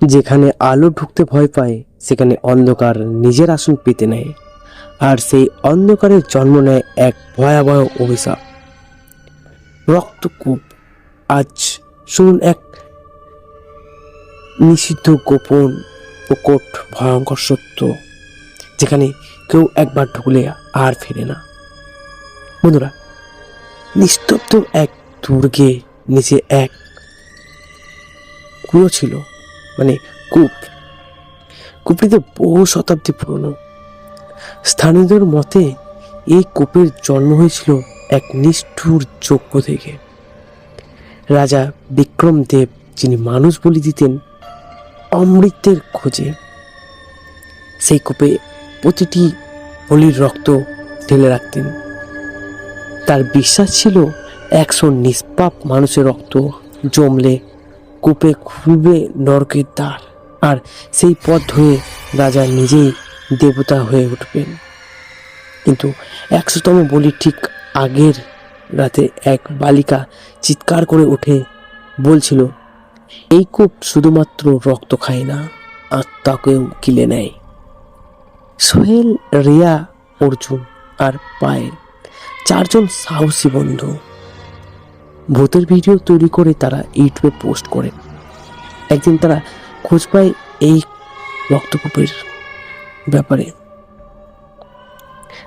যেখানে আলো ঢুকতে ভয় পায়, সেখানে অন্ধকার নিজের আসন পেতে নেয়। আর সেই অন্ধকারের জন্ম নেয় এক ভয়াবহ অভিশাপ। রক্তকূপ। আজ শুনুন এক নিষিদ্ধ গোপন প্রকট ভয়ঙ্কর সত্য, যেখানে কেউ একবার ঢুকলে আর ফেরে না। বন্ধুরা, নিস্তব্ধ এক দুর্গে নিচে এক কুয়ো ছিল। মানে কূপ। কূপটিতে বহু শতাব্দী পুরনো। স্থানীয়দের মতে এই কূপের জন্ম হয়েছিল এক নিষ্ঠুর যজ্ঞ থেকে। রাজা বিক্রম দেব যিনি মানুষ বলি দিতেন, অমৃতের খোঁজে। সেই কূপে প্রতিটি বলির রক্ত ঢেলে রাখতেন। তার বিশ্বাস ছিল একশো নিষ্পাপ মানুষের রক্ত জমলে কূপে খুলবে নরকের দ্বার, আর সেই পথ ধরে রাজা নিজেই দেবতা হয়ে উঠবেন। কিন্তু একশোতম বলি ঠিক আগের রাতে এক বালিকা চিৎকার করে উঠে বলছিল, এই কূপ শুধুমাত্র রক্ত খায় না, আত্মাকেও গিলে নেয়। সোহেল, রিয়া, অর্জুন আর পায়েল, চারজন সাহসী বন্ধু। ভূতের ভিডিও তৈরি করে তারা ইউটিউবে পোস্ট করে একদিন তারা খোঁজ পায় এই রক্তকূপের ব্যাপারে।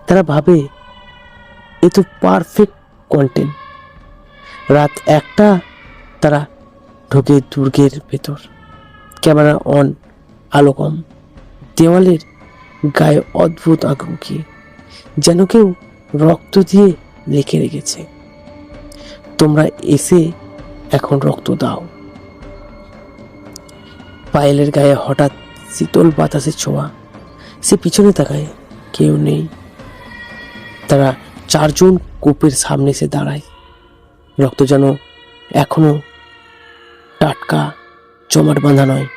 তারা ভাবে, এ তো পারফেক্ট কন্টেন্ট রাত একটা তারা ঢোকে দুর্গের ভেতর। ক্যামেরা অন, আলো কম। দেওয়ালের গায়ে অদ্ভুত আঁকুকি যেন কেউ রক্ত দিয়ে লিখে রেখেছে, তোমরা এসে এখন রক্ত দাও। পায়েলের গায়ে হঠাৎ শীতল বাতাসের ছোঁয়া। সে পিছনে তাকায়, কেউ নেই। তারা চারজন কূপের সামনে এসে দাঁড়ায়। রক্ত যেন এখনও টাটকা, জমাট বাঁধা নয়।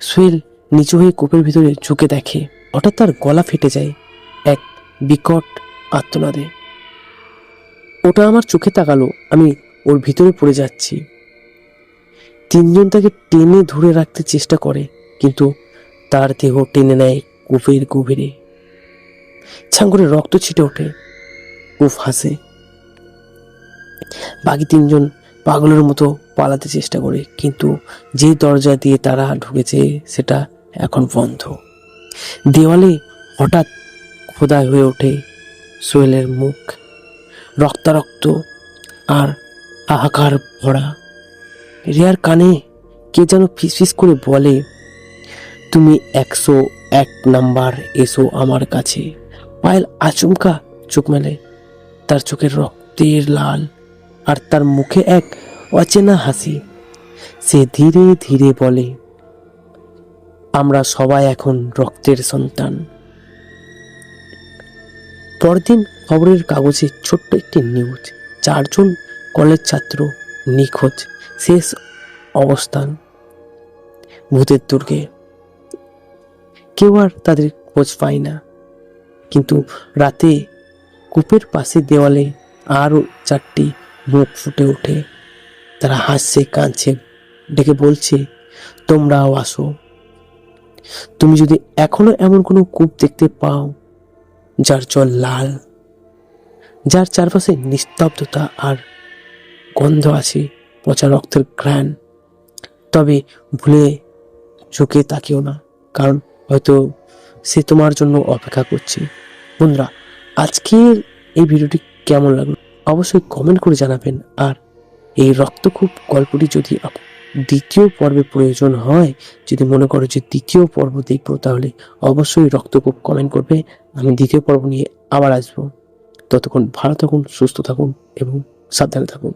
সুয়েল নিচু হয়ে কূপের ভিতরে ঝুঁকে দেখে। হঠাৎ তার গলা ফেটে যায় এক বিকট আত্মনাদে ওটা আমার চোখে তাকালো, আমি ওর ভিতরে পড়ে যাচ্ছি। তিনজন তাকে টেনে ধরে রাখতে চেষ্টা করে, কিন্তু তার দেহ টেনে নেয় কূপের গভীরে। ছাঙ্গরে রক্ত ছিটে ওঠে উফ হাসে। বাকি তিনজন পাগলের মতো পালাতে চেষ্টা করে, কিন্তু যে দরজা দিয়ে তারা ঢুকেছে, সেটা এখন বন্ধ। দেওয়ালে হঠাৎ খোদাই হয়ে ওঠে সোহেলের মুখ। রক্তারক্ত আর হাহাকার ভরা রিয়ার কানে কে যেন ফিসফিস করে বলে, তুমি একশো এক নাম্বার এসো আমার কাছে। পায়েল আচমকা চোখ মেলে। তার চোখের রক্তের লাল আর তার মুখে এক অচেনা হাসি। সে ধীরে ধীরে বলে, আমরা সবাই এখন রক্তের সন্তান। পরদিন খবরের কাগজে ছোট্ট একটি নিউজ। চারজন কলেজ ছাত্র নিখোঁজ। শেষ অবস্থান ভূতের দুর্গে। কেউ আর তাদের খোঁজ পায় না। কিন্তু রাতে কূপের পাশে দেওয়ালে আরও চারটি মুখ ফুটে ওঠে। তারা হাসছে, কাঁদছে, ডেকে বলছে, তোমরাও আসো। তুমি যদি এখনও এমন কোনো কূপ দেখতে পাও, যার জল লাল, যার চারপাশে নিস্তব্ধতা আর গন্ধ আছে পচা রক্তের ঘ্রাণ। তবে ভুলে ঝুঁকে তাকিও না, কারণ হয়তো সে তোমার জন্য অপেক্ষা করছে। বন্ধুরা, আজকের এই ভিডিওটি কেমন লাগল? অবশ্যই কমেন্ট করে জানাবেন। আর এই রক্তকূপ গল্পটি যদি দ্বিতীয় পর্বে প্রয়োজন হয়, যদি মনে করো যে দ্বিতীয় পর্ব দেখব, তাহলে অবশ্যই রক্তকূপ কমেন্ট করবে। আমি দ্বিতীয় পর্ব নিয়ে আবার আসব। ততক্ষণ ভালো থাকুন, সুস্থ থাকুন এবং সাবধানে থাকুন।